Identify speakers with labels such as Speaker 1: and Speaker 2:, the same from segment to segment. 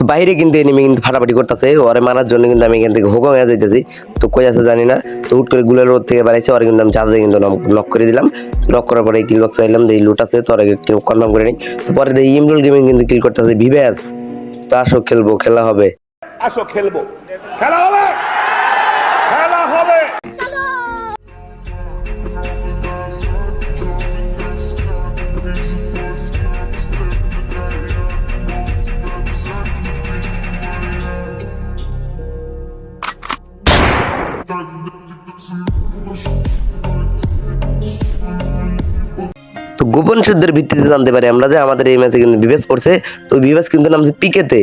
Speaker 1: তো বাইরে কিন্তু এনিমি কিন্তু ফাটাফাটি করতেছে, ওরে মারার জন্য কিন্তু আমি এখান থেকে হোকম হয়ে যাইতেছি। তো কই আছে জানি না, তো হুট করে গুলের রোড থেকে বাড়াইছে, ওরে কিন্তু আমি চাঁদে কিন্তু লক করে দিলাম। লক করার পরে কিল বক্স আইলাম, দেখি লুট আছে, তো ওরা কনফার্ম করে নিই। তো পরে দেখি ইমরুল গেমিং কিন্তু কিল করতেছে ভিভ্যাস তো আসো খেলব, খেলা হবে।
Speaker 2: আসো খেলব। খেলা হবে?
Speaker 1: গোপন সূত্রের ভিত্তিতে জানতে পারি আমরা যে আমাদের এই ম্যাচে কিন্তু বিবেচ পড়ছে। তো বিভেস কিন্তু নামছে পিকেতে।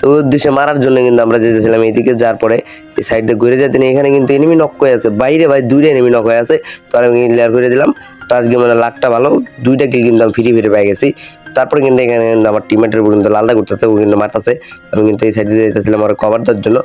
Speaker 1: তো উদ্দেশ্যে মারার জন্য কিন্তু আমরা যেতেছিলাম এইদিকে যাওয়ার পরে এই সাইডে ঘুরে যায় তিনি এখানে কিন্তু এনিমি নক হয়ে আছে। বাইরে ভাই দূরে এনিমি নক হয়ে আছে। তো আমি ক্লিয়ার করে দিলাম। তো আজকে মানে লাখটা ভালো। দুইটা কিল কিন্তু আমি ফিরে ফিরে পেয়ে গেছি। তারপরে কিন্তু এখানে কিন্তু আমার টিমেটের উপর কিন্তু লালদা করতেছে, ও কিন্তু মারতেছে। আমি কিন্তু এই সাইডে যেতেছিলাম আমার কভার দেওয়ার জন্য।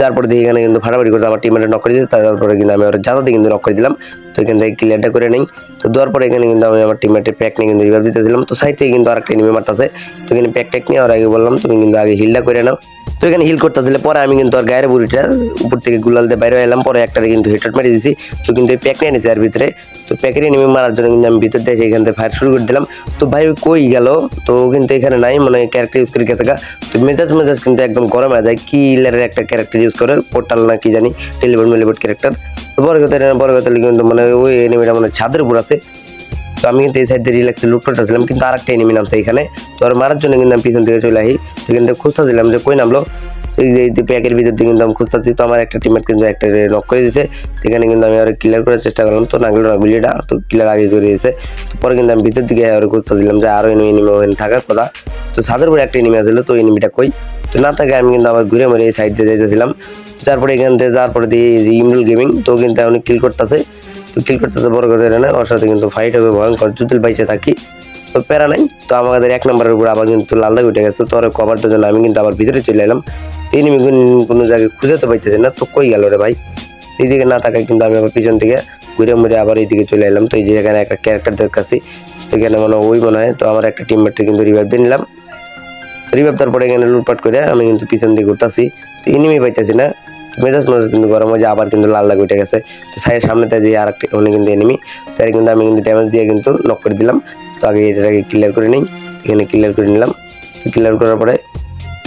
Speaker 1: তারপরে দিয়ে এখানে কিন্তু ফাটাফাটি করতে আমার টিমেটে নক করে দিয়েছে, তারপরে কিন্তু আমি ওর জাদাতে কিন্তু নক করে দিলাম। তো এখান থেকে ক্লিয়ারটা করে নিই। তো দেওয়ার পরে এখানে কিন্তু আমি আমার টিমেটের প্যাক নিয়ে কিন্তু রিভার দিতেছিলাম। তো সাইড থেকে কিন্তু আরেকটা এনিমি মারতেছে। তো এখানে প্যাক ট্যাক নিয়ে আর আগে বললাম, তুমি কিন্তু আগে হিলটা করে নাও। তো এখানে হিল করতেছিলে পরে আমি কিন্তু আর গায়ের বুড়িটা উপর থেকে গুলাল দিয়ে বাইরে এলাম। পরে একটারে কিন্তু হেডশট মেরে দিয়েছি তো কিন্তু এই প্যাক নিয়ে নিয়েছি আর ভিতরে। তো প্যাকের এনিমি মারার জন্য কিন্তু আমি ভিতর দিয়ে এখান থেকে ফায়ার শুরু করে দিলাম। তো ভাই কই গেল? তো কিন্তু এখানে নাই মানে ক্যারেক্টার ইউজ করে গেছে তো মেজাজ মেজাজ কিন্তু একদম গরম হয়ে যায়। কি ইলারের একটা ক্যারেক্টার ইউজ করে পোর্টাল না কি জানি টেলিভোন মেলিভোট ক্যারেক্টার বড় কথা বড় কথা কিন্তু মানে ওই এনিমিটা মানে ছাদের উপর আছে। তো আমি কিন্তু এই সাইড দিয়ে রিল্যাক্সে লুট করতেছিলাম কিন্তু আর একটা এনিমি নামছে এখানে। তো আর মারার জন্য কিন্তু আমি পিছন থেকে চলে আসি। তো কিন্তু খুঁজতেছিলাম যে কই নামলো। এই প্যাকের ভিতর দিয়ে কিন্তু আমি খুঁজতেছি। তো আমার একটা টিমেট কিন্তু একটা নক করে দিয়েছে। সেখানে কিন্তু আমি আর ক্লিয়ার করার চেষ্টা করলাম। তো নাগলো না গুলিটা তো ক্লিয়ার আগে করে দিয়েছে। তো পরে কিন্তু আমি ভিতর দিকে আর খুঁজতেছিলাম যে আরও এনিমি ওখানে থাকার কথা। তো ছাদের উপরে একটা এনিমি আসলো তো এনিমিটা কই? তো না থাকে আমি কিন্তু আবার ঘুরে মরে এই সাইড দিয়ে যাইতেছিলাম। তারপরে এখান থেকে যাওয়ার পরে দিয়ে ইমরুল গেমিং তো কিন্তু অনেক কিল করতেছে। কিল করতেছে বড় কথা না, ওর সাথে কিন্তু ফাইট হবে, ভয়ঙ্কর জুতুল বাইচে থাকি। তো প্যারা নাই, তো আমাদের এক নম্বরের উপর আবার কিন্তু লালদা উঠে গেছে, তো কভার দেওয়ার জন্য আমি কিন্তু আবার ভিতরে চলে এলাম। তিন কোনো জায়গায় খুঁজে তো পাইতেছি না, তো কই গেল রে ভাই? এইদিকে না থাকায় কিন্তু আমি আবার পিছন থেকে ঘুরে মুড়ে আবার এইদিকে চলে এলাম। তো এই যে এখানে একটা ক্যারেক্টার দেখাচ্ছি তো এখানে মনে ওই মনে হয়, তো আমার একটা টিমমেটকে কিন্তু রিভাইভ দিয়ে নিলাম। রিভাইভ তারপরে এখানে লুটপাট করে আমি কিন্তু পিছন দিকে ঘুরতেছি তো ইনিমি পাইতেছি না মেজাজ মেজাজ কিন্তু গরম হয়ে যায় আবার কিন্তু লাল দাগ উঠে গেছে। তো সাইডের সামনে যে আর একটা অনেক কিন্তু এনিমি তাই কিন্তু আমি কিন্তু ড্যামেজ দিয়ে কিন্তু নক করে দিলাম। তো আগে এটাকে ক্লিয়ার করে নিই, এখানে ক্লিয়ার করে নিলাম। ক্লিয়ার করার পরে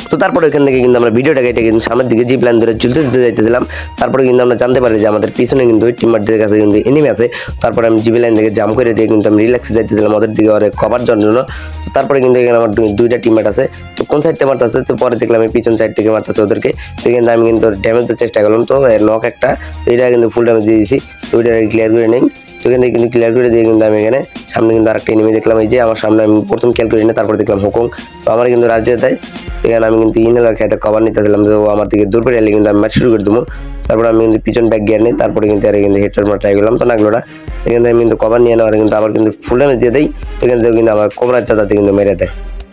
Speaker 1: তো তারপরে এখান থেকে কিন্তু আমরা ভিডিওটাকে এটা কিন্তু সামনের দিকে জিপ লাইন ধরে চলতে চলতে যাইতেছিলাম। তারপরে কিন্তু আমরা জানতে পারি যে আমাদের পিছনে কিন্তু ওই টিমারদের কাছে কিন্তু এনিমি আছে। তারপরে আমি জিবি লাইন থেকে জাম করে দিয়ে কিন্তু আমি রিল্যাক্সে যাইতেছিলাম, ওদের দিকে ওদের কভার জন্য তারপরে কিন্তু এখানে আমার দুই- দুইটা টিমমেট আছে। তো কোন সাইড থেকে মারতেছে? তো পরে দেখলাম আমি পিছন সাইড থেকে মারতেছে ওদেরকে। তো কিন্তু আমি কিন্তু ড্যামেজ দেওয়ার চেষ্টা করলাম। তো নক একটা এটা কিন্তু ফুল ড্যামেজ দিয়ে দিয়েছি তো ওইটা ক্লিয়ার করে নেই। তো এখান থেকে কিন্তু ক্লিয়ার করে দিয়ে কিন্তু আমি এখানে সামনে কিন্তু আরেকটা এনিমি দেখলাম, এই যে আমার সামনে আমি প্রথম খেয়াল করি না তারপর দেখলাম হুকুম তো আমার কিন্তু রাজ্যে দেয়। এখানে আমি কিন্তু ইনহেলার খেয়ে কভার নিতে দিলাম, তো আমার দিকে দূর করে কিন্তু আমি ম্যাচ শুরু করে দেবো। তারপর আমি কিন্তু পিছন ব্যাগ গিয়ে নিই, তারপরে কিন্তু আর কিন্তু হেডশট মারা ট্রাই করলাম, তো লাগল না। এখান থেকে আমি কিন্তু কভার নিয়ে নেওয়ার কিন্তু আবার কিন্তু ফুল ড্যামেজ দিয়ে দেয় তো কিন্তু আমার কোমরার চাতাতে কিন্তু মেরে দেয়।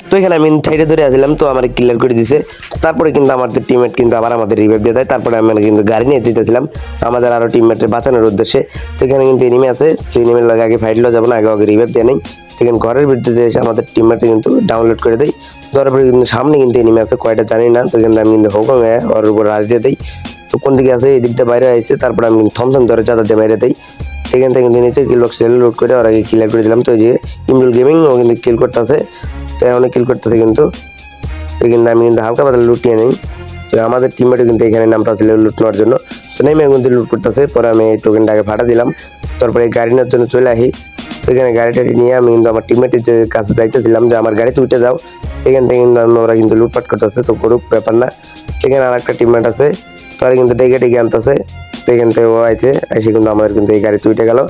Speaker 1: তো এখানে আমি সাইডে ধরে আসলাম, তো আমার ক্লিয়ার করে দিছে। তারপরে কিন্তু আমাদের টিমমেট কিন্তু আবার আমাদের রিভাইভ দিয়ে দেয়। তারপরে আমি কিন্তু গাড়ি নিয়ে যেতেছিলাম, আমাদের আরও টিমমেটের বাঁচানোর উদ্দেশ্যে। তো এখানে কিন্তু এনিমি আছে, তো এনিমির লাগে আগে ফাইট যাব না, আগে আগে রিভাইভ দিয়ে নেই। তো এখানে ঘরের ভিতরে এসে আমাদের টিমমেটে কিন্তু ডাউনলোড করে দেয় তারপরে কিন্তু সামনে কিন্তু এনিমি আছে, কয়টা জানি না। তো কিন্তু আমি কিন্তু হোকম ওর উপর রাজ দিয়ে দেই। তো কোন দিকে আছে, এই দিকটা বাইরে আসছে তারপরে আমি থমথম ধরে চাঁদা দিয়ে বাইরে দেই। সেখান থেকে কিন্তু নিচে কিল বক্স লোড করে ওর আগে ক্লিয়ার করে দিলাম। তো যে ইমরুল গেমিং ও কিন্তু কিল করতেছে। তো অনেক কিল করতেছে কিন্তু। তো কিন্তু আমি কিন্তু হালকা পাতলা লুটিয়ে নেই। তো আমাদের টিমমেটও কিন্তু এখানে নামতেছিল লুট নেওয়ার জন্য। তো নেমে কিন্তু লুট করতেছে। পরে আমি এই টোকেনটাকে ফাটা দিলাম। তারপরে এই গাড়ি নেওয়ার জন্য চলে আসি। তো এখানে গাড়িটা নিয়ে আমি কিন্তু আমার টিমমেটের যে কাছে যাইতেছিলাম যে আমার গাড়িতে উঠে যাও। এখান থেকে কিন্তু ওরা কিন্তু লুটপাট করতেছে। তো করুক ব্যাপার না। এখানে আর একটা টিমমেট আছে। তারা কিন্তু ডেকে ডেকে আনতেছে। তো এখান থেকে ও আছে এসে কিন্তু আমাদের কিন্তু এই গাড়িতে উঠে গেল।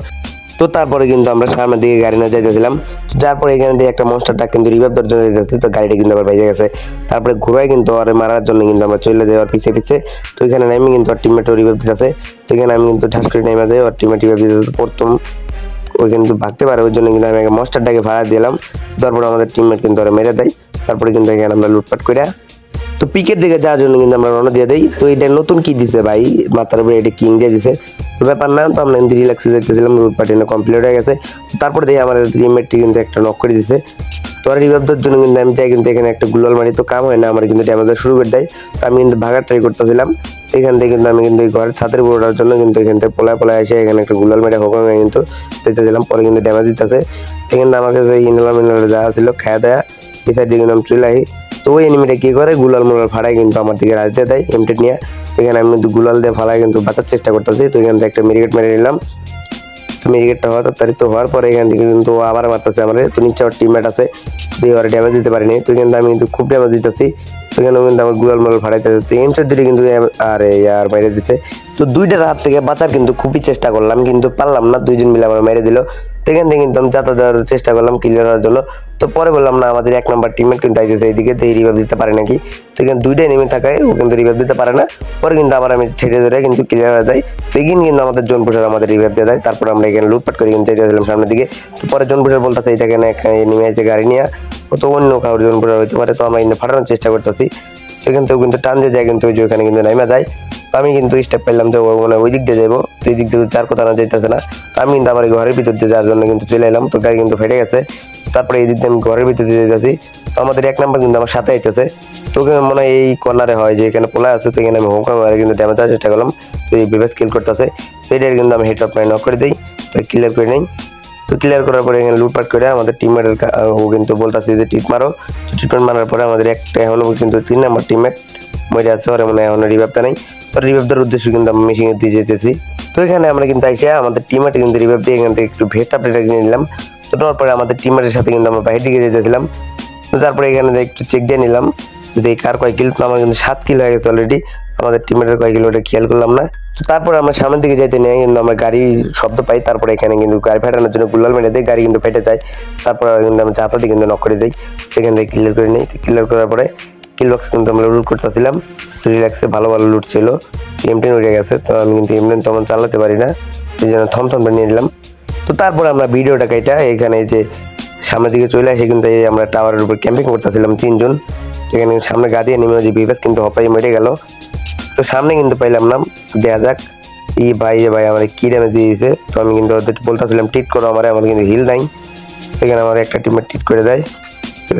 Speaker 1: তো তারপরে কিন্তু আমরা সামনের দিকে গাড়ি নিয়ে যাইতেছিলাম। যার পরে এখানে দিয়ে একটা মনস্টারটা কিন্তু রিভাইভ জন্য তো গাড়িটা কিন্তু আবার বাইরে গেছে। তারপরে ঘুরাই কিন্তু আর মারার জন্য কিন্তু আমরা চলে যাই ওর পিছে পিছে। তো এখানে নেমে কিন্তু আর টিমমেটও রিভাইভ দিতেছে। তো এখানে আমি কিন্তু ঠাস করে নেমে যাই, ওর টিমমেট রিভাইভ দিতেছে। প্রথম ওই কিন্তু ভাগতে পারে, ওই জন্য কিন্তু আমি আগে মনস্টারটাকে ভাড়া দিলাম। তারপরে আমাদের টিমমেট কিন্তু ওরা মেরে দেয়। তারপরে কিন্তু এখানে আমরা লুটপাট করে তো পিকের দিকে যাওয়ার জন্য কিন্তু আমরা রওনা দিয়ে দেই। তো এটা নতুন কি দিছে ভাই? মাথার উপরে এটা কিং দিয়ে দিছে। ব্যাপার না, তো আমরা রিল্যাক্সে দেখতেছিলাম, রুট পার্টি কমপ্লিট হয়ে গেছে। তারপর দেখি আমার টিমমেটটি কিন্তু একটা নক করে দিছে। তো আর রিভাইভ দেওয়ার জন্য কিন্তু আমি চাই কিন্তু এখানে একটা গুলাল মারি, তো কাম হয় না, আমার কিন্তু ড্যামেজ শুরু করে দেয়। তো আমি কিন্তু ভাগার ট্রাই করতেছিলাম। এখান থেকে কিন্তু আমি কিন্তু এই ঘরের ছাদের উপর জন্য কিন্তু এখান থেকে পোলায় পোলায় এসে এখানে একটা গুলাল মেরে, হোক আমি কিন্তু দিতেছিলাম পরে কিন্তু ড্যামেজ দিতেছে। কিন্তু আমার কাছে ইনলাম ইনলাম যা ছিল খাওয়া দেয়া, এই সাইড দিয়ে কিন্তু আমি চলে আসি। তো ওই এনিমিটা কি করে? গুলাল মুলাল ফাড়ায় কিন্তু আমার দিকে রাজতে দেয় এমটেড নিয়ে। তো এখানে আমি কিন্তু গুলাল দিয়ে ফালায় কিন্তু বাঁচার চেষ্টা করতেছি। তো এখান থেকে একটা মেরিগেট মেরে নিলাম। তো মেরিগেটটা হওয়া তাড়াতাড়ি তো হওয়ার পরে এখান থেকে কিন্তু আবার মারতেছে আমার। তো নিচে আমার টিমমেট আছে। দিয়ে ওরা ড্যামেজ দিতে পারিনি। তো কিন্তু আমি কিন্তু খুব ড্যামেজ দিতেছি। তো এখানে কিন্তু আমার গুলাল মাল ফাড়াইতেছে। তো এমসের দিকে কিন্তু এম- আরে আর মেরে দিছে। তো দুইটার হাত থেকে বাঁচার কিন্তু খুবই চেষ্টা করলাম, কিন্তু পারলাম না। দুইজন মিলে আমার মেরে দিল। তো এখান থেকে কিন্তু আমি যাতা দেওয়ার চেষ্টা করলাম ক্লিয়ার হওয়ার জন্য। তো পরে বললাম, না, আমাদের এক নাম্বার টিমমেট কিন্তু আইতেছে এইদিকে, তো এই রিভাইভ দিতে পারে নাকি? তো এখানে দুইটাই নেমে থাকায় ও কিন্তু রিভাইভ দিতে পারে না। পরে কিন্তু আবার আমি ঠেটে ধরে কিন্তু ক্লিয়ার হয়ে যায় তো কিন্তু আমাদের জন পুষার আমাদের রিভাইভ দিয়ে দেয়। তারপর আমরা এখানে লুটপাট করে কিন্তু যেতেছিলাম সামনের দিকে। তো পরে জন পুষার বলতেছে এইটা এখানে নেমে আছে গাড়ি নিয়ে। ও তো অন্য কারোর জন পুষার হইতে পারে, তো আমরা ফাটানোর চেষ্টা করতেছি। এখান থেকেও কিন্তু টান দিয়ে যায়, কিন্তু ওই যে ওখানে কিন্তু নাইমা যায়। আমি কিন্তু স্টেপ পেলাম যে মানে ওই দিক দিয়ে যাব এই দিক দিয়ে তার কথা না যাইতেছে না। আমি কিন্তু আমার ঘরের ভিতর দিয়ে যাওয়ার জন্য কিন্তু চলে এলাম, তো গাড়ি কিন্তু ফেটে গেছে। তারপরে এই দিক দিয়ে আমি ঘরের ভিতর দিয়ে যাচ্ছি তো আমাদের এক নাম্বার কিন্তু আমার সাথে আইতেছে। তো মনে হয় এই কর্নারে হয় যে এখানে পোলা আছে, তো এখানে আমি মারে কিন্তু ড্যামেজ দেওয়ার চেষ্টা করলাম। তো এই বিবেস কিল করতেছে। এটার কিন্তু আমি হেড অফ অফ করে দিই, তো ক্লিয়ার করে নেই। তো ক্লিয়ার করার পরে এখানে লুটপাট করে আমাদের টিমমেটের ও কিন্তু বলতেছে যে টিট মারো। ট্রিটমেন্ট মারার পরে আমাদের একটা হলো কিন্তু তিন নাম্বার টিমমেট মরে আছে, ওরা মানে এখনও রিভাইভটা নেই। তো দেওয়ার উদ্দেশ্যে কিন্তু আমি মেশিনে দিয়ে যেতেছি তো এখানে আমরা কিন্তু আইসা আমাদের টিমমেটে কিন্তু রিভাইভ দিয়ে এখান থেকে একটু ভেট আপডেট কিনে নিলাম। তো নেওয়ার পরে আমাদের টিমমেটের সাথে কিন্তু আমরা বাইরে দিকে যেতেছিলাম তো তারপরে এখানে একটু চেক দিয়ে নিলাম যে কার কয় কিল তো আমার কিন্তু সাত কিল হয়ে গেছে অলরেডি আমাদের টিমের কয় কিলো ওটা খেয়াল করলাম না। তো তারপরে আমরা সামনের দিকে যাইতে নিয়ে কিন্তু আমরা গাড়ি শব্দ পাই। তারপরে এখানে কিন্তু গাড়ি ফাটানোর জন্য গুলাল মেরে দেয় গাড়ি কিন্তু ফেটে যায়। তারপরে কিন্তু আমরা চাতা দিয়ে কিন্তু নক করে দিই। সেখান থেকে ক্লিয়ার করে নিই। ক্লিয়ার করার পরে কিল বক্স কিন্তু আমরা লুট করতেছিলাম। রিল্যাক্সে ভালো ভালো লুট ছিল। এমটেন উঠে গেছে, তো আমি কিন্তু এমটেন তেমন চালাতে পারি না। সেই জন্য থমথম নিয়ে নিলাম। তো তারপর আমরা ভিডিওটা কাইটা এখানে যে সামনের দিকে চলে আসে কিন্তু এই আমরা টাওয়ারের উপর ক্যাম্পিং করতেছিলাম তিনজন। এখানে সামনে গা দিয়ে নেমে যে বিবেশ কিন্তু হপাই মরে গেল। তো সামনে কিন্তু পাইলাম না দেখা যাক। এই ভাই ভাই আমার কি ড্যামেজ দিয়ে দিয়েছে। তো আমি কিন্তু ওদের বলতেছিলাম ট্রিট করো আমার আমার কিন্তু হিল নাই। সেখানে আমার একটা টিমের ট্রিট করে দেয়।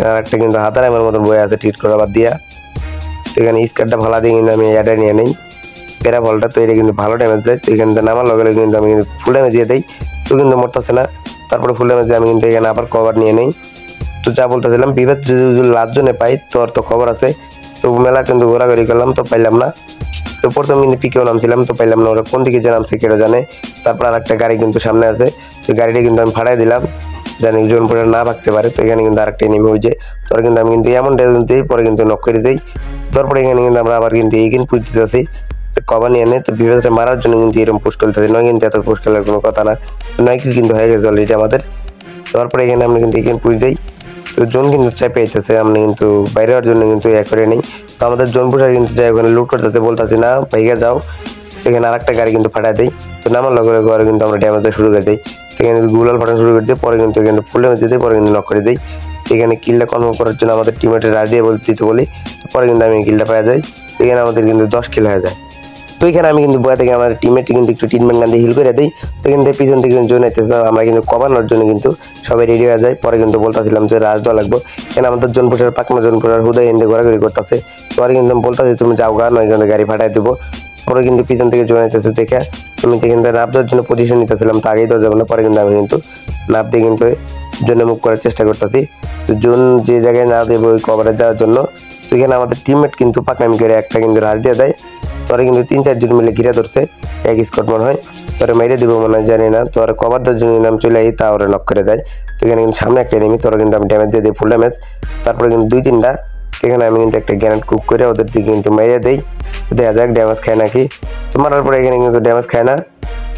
Speaker 1: আর একটা কিন্তু হাতার আমার মতন বই আছে ঠিক করা বাদ দিয়া। এখানে স্কারটা ভালো দিয়ে কিন্তু আমি অ্যাডে নিয়ে নিই। প্যারা বলটা তো এটা কিন্তু ভালো ড্যামেজ দেয়, তো এখান নামার লগে লগে কিন্তু আমি কিন্তু ফুল ড্যামেজ দিয়ে দিই। তো কিন্তু মরতেছে না। তারপরে ফুল ড্যামেজ দিয়ে আমি কিন্তু এখানে আবার কভার নিয়ে নিই। তো যা বলতেছিলাম, বিভেদ যদি লাস্ট জনে পাই তোর তো খবর আছে। তো মেলা কিন্তু ঘোরাঘুরি করলাম, তো পাইলাম না। তো প্রথম কিন্তু পিকেও নামছিলাম, তো পাইলাম না। ওরা কোন দিকে যে নামছে কেউ জানে। তারপর আর একটা গাড়ি কিন্তু সামনে আছে। তো গাড়িটা কিন্তু আমি ফাড়াই দিলাম। জানি জন পরে না ভাগতে পারে, তো এখানে কিন্তু আরেকটা নেমে হয়ে যায় তোর কিন্তু আমি কিন্তু এমন ডেল দিই, পরে কিন্তু নক করে দিই। তারপরে এখানে কিন্তু আমরা আবার কিন্তু এইখানে পুজ দিতেছি। কভার নিয়ে নেই তো বিভেদটা মারার জন্য কিন্তু এরকম পোস্ট করতেছি। নয় কিন্তু এত পোস্ট করার কোনো কথা না। নয় কিন্তু হয়ে গেছে অলরেডি আমাদের। তারপরে এখানে আমরা কিন্তু এখানে পুজ দিই। তো জোন কিন্তু চাপে আইতেছে আমরা কিন্তু বাইরে হওয়ার জন্য কিন্তু ইয়ে করে নেই। তো আমাদের জোন পুষার কিন্তু যাই ওখানে লুট করতেছে বলতেছি, না ভাইয়া যাও। সেখানে আর একটা গাড়ি কিন্তু ফাটাই দেয় তো নামার লগে লগে কিন্তু আমরা ড্যামেজ শুরু করে দিই। সেখানে গুলাল ফাটানো শুরু করে দিই পরে কিন্তু এখানে ফুল ড্যামেজ দিয়ে দিই, পরে কিন্তু নক করে দিই এখানে কিলটা কনফার্ম করার জন্য আমাদের টিমেটের রাজিয়ে বলতে দিতে বলি পরে কিন্তু আমি কিলটা পাওয়া যাই এখানে আমাদের কিন্তু দশ কিল হয়ে যায়। তো এখানে আমি কিন্তু বয়া থেকে আমার টিমেটে কিন্তু একটু ট্রিটমেন্ট গান দিয়ে হিল করে দিই। তো কিন্তু পিছন থেকে জোন আমরা কিন্তু কভানোর জন্য কিন্তু সবাই রেডি হয়ে যায়। পরে কিন্তু বলতেছিলাম যে রাজ দেওয়া লাগবো। কেন আমাদের জন পোষার পাকনা জন পোষার হুদয় হিন্দে ঘোরাঘুরি করতেছে। পরে কিন্তু বলতেছি তুমি যাও গা নয় কিন্তু গাড়ি ফাটাই দেবো। পরে কিন্তু পিছন থেকে জোন আইতেছে দেখে আমি কিন্তু নাপ দেওয়ার জন্য পজিশন নিতেছিলাম, তো আগেই দেওয়া যাবে না পরে কিন্তু আমি কিন্তু নাপ দিয়ে কিন্তু জন্য মুখ করার চেষ্টা করতেছি। তো জোন যে জায়গায় না দেবো ওই কভারে যাওয়ার জন্য, তো এখানে আমাদের টিমমেট কিন্তু পাকনামি করে একটা কিন্তু রাজ দিয়ে দেয়। তোরে কিন্তু তিন চারজন মিলে ঘিরে ধরছে, এক স্কট মনে হয়। তোরে মেরে দিব মনে হয়, জানি না। তোর কভার দেওয়ার জন্য নাম চলে আই তা ওরা নক করে দেয়। তো এখানে কিন্তু সামনে একটা নেমি তোরা কিন্তু আমি ড্যামেজ দিয়ে দিই ফুল ড্যামেজ তারপরে কিন্তু দুই তিনটা এখানে আমি কিন্তু একটা গ্যানেট কুক করে ওদের দিকে কিন্তু মেরে দেই। দেখা যাক, ড্যামেজ খায় নাকি? তো মারার পরে এখানে কিন্তু ড্যামেজ খায় না।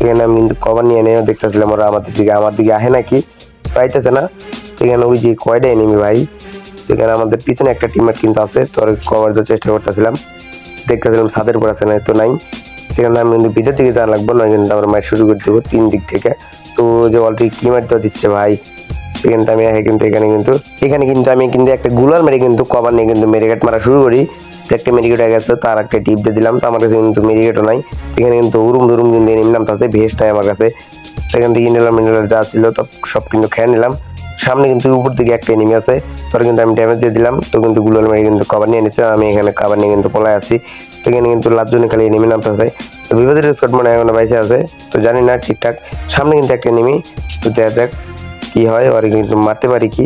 Speaker 1: এখানে আমি কিন্তু কভার নিয়ে নিয়ে দেখতেছিলাম ওরা আমাদের দিকে, আমার দিকে আহে নাকি? পাইতেছে না। এখানে ওই যে কয়টা এনিমি ভাই? এখানে আমাদের পিছনে একটা টিমের কিন্তু আছে তোর কভার দেওয়ার চেষ্টা করতেছিলাম। দেখতেছিলাম ছাদের উপর আছে না তো নাই। সেখানে আমি কিন্তু ভিতর দিকে যাওয়া লাগবো না কিন্তু আমরা মাছ শুরু করে দেবো তিন দিক থেকে। তো যে অলরেডি কি মারতে দিচ্ছে ভাই। সেখানে তো আমি কিন্তু এখানে কিন্তু এখানে কিন্তু আমি কিন্তু একটা গুলার মেরে কিন্তু কভার নিয়ে কিন্তু মেরে মারা শুরু করি। তো একটা মেডিকেট হয়ে গেছে, তার একটা টিপ দিয়ে দিলাম, তো আমার কাছে কিন্তু মেডিকেটও নাই। এখানে কিন্তু উরুম ধুরুম কিন্তু নিলাম তাতে, ভেস্ট নাই আমার কাছে। সেখান থেকে নিলাম মিনারেল যা ছিল, তো সব কিন্তু খেয়ে নিলাম। সামনে কিন্তু উপর দিকে একটা এনিমি আছে, তোর কিন্তু আমি ড্যামেজ দিয়ে দিলাম, তো কিন্তু গুগল মেরে কিন্তু কভার নিয়ে নিচ্ছে আমি এখানে কভার নিয়ে কিন্তু পলায় আছি। তো এখানে কিন্তু লাভজনে খালি এনিমি নামতেছে। তো বিপদের স্কট মনে হয় এখনও বাইসে আছে, তো জানি না ঠিকঠাক। সামনে কিন্তু একটা এনিমি তো দেখা যাক। কি হয় ওর কিন্তু মারতে পারি কি?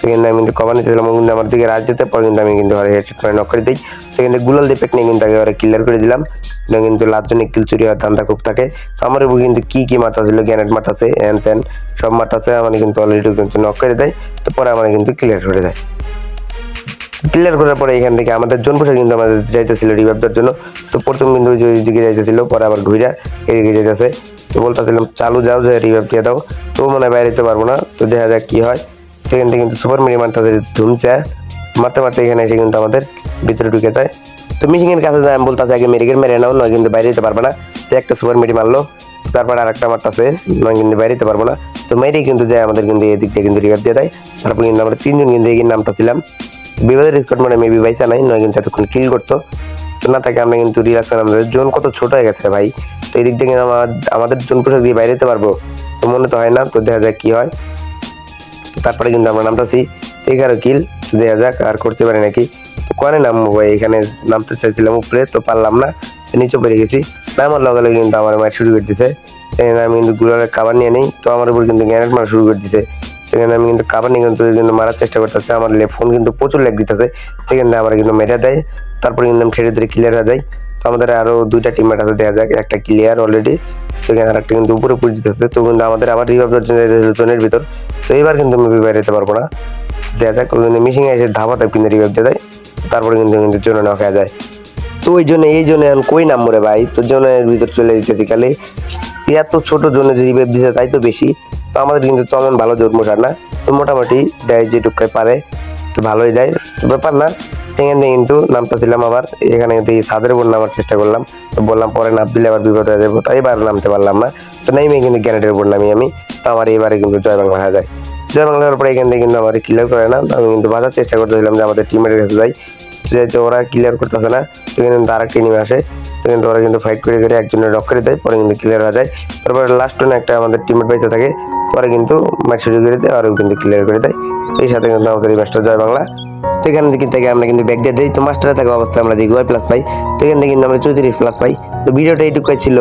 Speaker 1: সেখানে আমি কিন্তু কভার নিতেছিলাম ও কিন্তু আমার দিকে রাজ যেতে পরে কিন্তু আমি কিন্তু ওর হেডশট করে নক করে দিই। কিন্তু গুলাল দিয়ে পেক নিয়ে কিন্তু আগে ওরা ক্লিয়ার করে দিলাম। কিন্তু লাভজনে কিল চুরি হওয়ার ধান্দা খুব থাকে। তো আমার উপর কিন্তু কী কী মাথা ছিল গ্যানেট মাথাছে হ্যান ত্যান সব মাথা আছে, আমার কিন্তু অলরেডি কিন্তু নক করে দেয়। তো পরে আমার কিন্তু ক্লিয়ার করে দেয়। ক্লিয়ার করার পরে এখান থেকে আমাদের জনপোষা কিন্তু আমাদের যাইতেছিল রিভাইভ দেওয়ার জন্য। তো প্রথম কিন্তু ওইদিকে যাইতেছিল, পরে আবার ঘুরা এদিকে যাইতেছে। তো বলতেছিলাম, চালু যাও, যে রিভাইভ দিয়ে দাও। তো মনে হয় বাইরে যেতে পারব না। তো দেখা যাক কি হয়। সেখান থেকে কিন্তু সুপার মিনি মারতে ধুমছে মারতে মারতে এখানে এসে কিন্তু আমাদের ভিতরে ঢুকে যায়। তো মিশিংয়ের কাছে যায়, আমি বলতেছে, আগে মেরিকেট মেরে নাও, নয় কিন্তু বাইরে যেতে পারবে না। তো একটা সুপার মিডি মারলো। তারপর আর একটা মারতেছে, নয় কিন্তু বাইরে যেতে পারব না। তো মেরে কিন্তু যায় আমাদের কিন্তু এদিক দিয়ে কিন্তু রিভাইভ দিয়ে দেয়। তারপর কিন্তু আমরা তিনজন কিন্তু এগিয়ে নামতেছিলাম। বিবাদের স্কট মানে মেবি বাইসা নাই, নয় কিন্তু এতক্ষণ কিল করতো। তো না থাকে আমরা কিন্তু রিল্যাক্স আমাদের জোন কত ছোট হয়ে গেছে ভাই। তো এই দিক থেকে আমাদের জোন পোশাক দিয়ে বাইরে যেতে পারব। তো মনে তো হয় না, তো দেখা যাক কি হয়। তারপরে কিন্তু আমরা নামতেছি। এগারো কিল দেখা যাক আর করতে পারি নাকি। তো কনে নামবো ভাই? এখানে নামতে চাইছিলাম উপরে, তো পারলাম না। নিচে পড়ে গেছি। নামার লগে লগে কিন্তু আমার ম্যাচ শুরু করে দিছে। আমি কিন্তু গুলারের খাবার নিয়ে নেই। তো আমার উপর কিন্তু গ্যানেট মারা শুরু করে দিছে। সেখানে আমি কিন্তু কাবার নিয়ে কিন্তু কিন্তু মারার চেষ্টা করতেছে। আমার ফোন কিন্তু প্রচুর লেগ দিতেছে। সেখানে আমার কিন্তু মেরে দেয়, তারপরে কিন্তু আমি ছেড়ে ধরে ক্লিয়ার হয়ে যায় তো আমাদের আরও দুইটা টিমমেট আছে, দেখা যাক, একটা ক্লিয়ার অলরেডি সেখানে আর একটা কিন্তু উপরে পুড়ে দিতেছে। তো কিন্তু আমাদের আবার রিভাইভ জোনের ভিতর। তো এবার কিন্তু আমি বাইরে যেতে পারব না। দেখা যাক কিন্তু মিশিং এসে ধাপাতে কিন্তু রিভাইভ দিয়ে দেয়, তারপরে কিন্তু কিন্তু জোনে নক হয়ে যায়। তো ওই জন্য, এই জন্য এখন কই নাম রে ভাই? তো জোনের ভিতর চলে যেতেছি খালি। এত ছোট জোনে রিভাইভ দিতে তাই তো বেশি। তো আমাদের কিন্তু তেমন ভালো জোর মশার না, তো মোটামুটি দেয় যেটুকায় পারে, তো ভালোই দেয়, তো ব্যাপার না। সেখানে কিন্তু নামতেছিলাম আবার, এখানে কিন্তু ছাদের উপর নামার চেষ্টা করলাম, তো বললাম পরে নাম দিলে আবার বিপদ হয়ে যাব তাই এবার নামতে পারলাম না, তো নেমে কিন্তু গ্যানেটের উপর নামি আমি, তো আমার এবারে কিন্তু জয় বাংলা হয়ে যায়। জয় হওয়ার পরে এখান থেকে কিন্তু আমার ক্লিয়ার করে না আমি কিন্তু বাজার চেষ্টা করতেছিলাম যে আমাদের টিমের কাছে যাই যেহেতু ওরা ক্লিয়ার করতেছে না তো কিন্তু আরেকটি নেমে আসে। তো কিন্তু ওরা কিন্তু ফাইট করে করে একজনের রক করে দেয়, পরে কিন্তু ক্লিয়ার হয়ে যায়। তারপরে লাস্ট টনে একটা আমাদের টিমের বাইতে থাকে, পরে কিন্তু ম্যাচ শুরু করে দেয়, আরও কিন্তু ক্লিয়ার করে দেয়। এই সাথে কিন্তু আমাদের এই ম্যাচটা জয় বাংলা। তো এখান থেকে থেকে আমরা কিন্তু ব্যাগ দিয়ে দিই। তো মাস্টারে থাকা অবস্থায় আমরা দেখি ওয়াই প্লাস পাই। তো এখান থেকে কিন্তু আমরা চৌত্রিশ প্লাস পাই। তো ভিডিওটা এইটুকুই ছিল।